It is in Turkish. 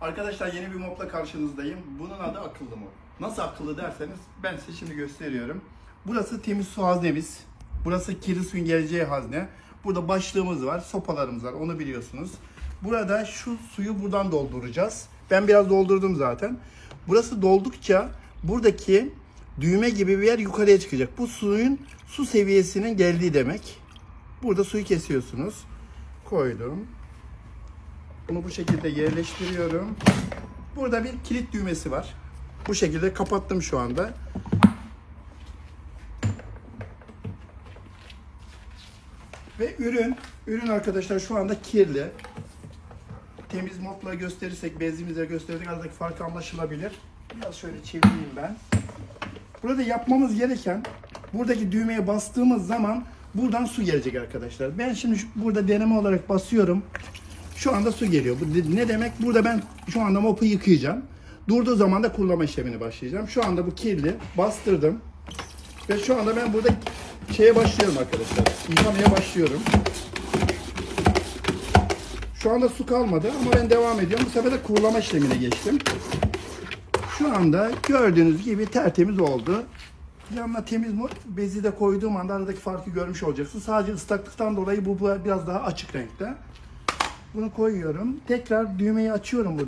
Arkadaşlar yeni bir mopla karşınızdayım. Bunun adı akıllı mop. Nasıl akıllı derseniz ben size şimdi gösteriyorum. Burası temiz su haznemiz. Burası kirli suyun geleceği hazne. Burada başlığımız var, sopalarımız var onu biliyorsunuz. Burada şu suyu buradan dolduracağız. Ben biraz doldurdum zaten. Burası doldukça buradaki düğme gibi bir yer yukarıya çıkacak. Bu suyun su seviyesinin geldiği demek. Burada suyu kesiyorsunuz. Koydum. Bunu bu şekilde yerleştiriyorum. Burada bir kilit düğmesi var. Bu şekilde kapattım şu anda. Ve ürün, ürün arkadaşlar şu anda kirli. Temiz modla gösterirsek, bezimizle gösterdik aradaki fark anlaşılabilir. Biraz şöyle çevireyim ben. Burada yapmamız gereken buradaki düğmeye bastığımız zaman buradan su gelecek arkadaşlar. Ben şimdi burada deneme olarak basıyorum. Şu anda su geliyor. Bu ne demek? Burada ben şu anda mopu yıkayacağım. Durduğu zaman da kurulama işlemini başlayacağım. Şu anda bu kirli. Bastırdım. Ve şu anda ben burada şeye başlıyorum arkadaşlar. Yıkamaya başlıyorum. Şu anda su kalmadı ama ben devam ediyorum. Bu sefer de kurulama işlemine geçtim. Şu anda gördüğünüz gibi tertemiz oldu. Yanına temiz mo- bezi de koyduğum anda aradaki farkı görmüş olacaksın. Sadece ıslaklıktan dolayı bu biraz daha açık renkte. Bunu koyuyorum. Tekrar düğmeyi açıyorum burada.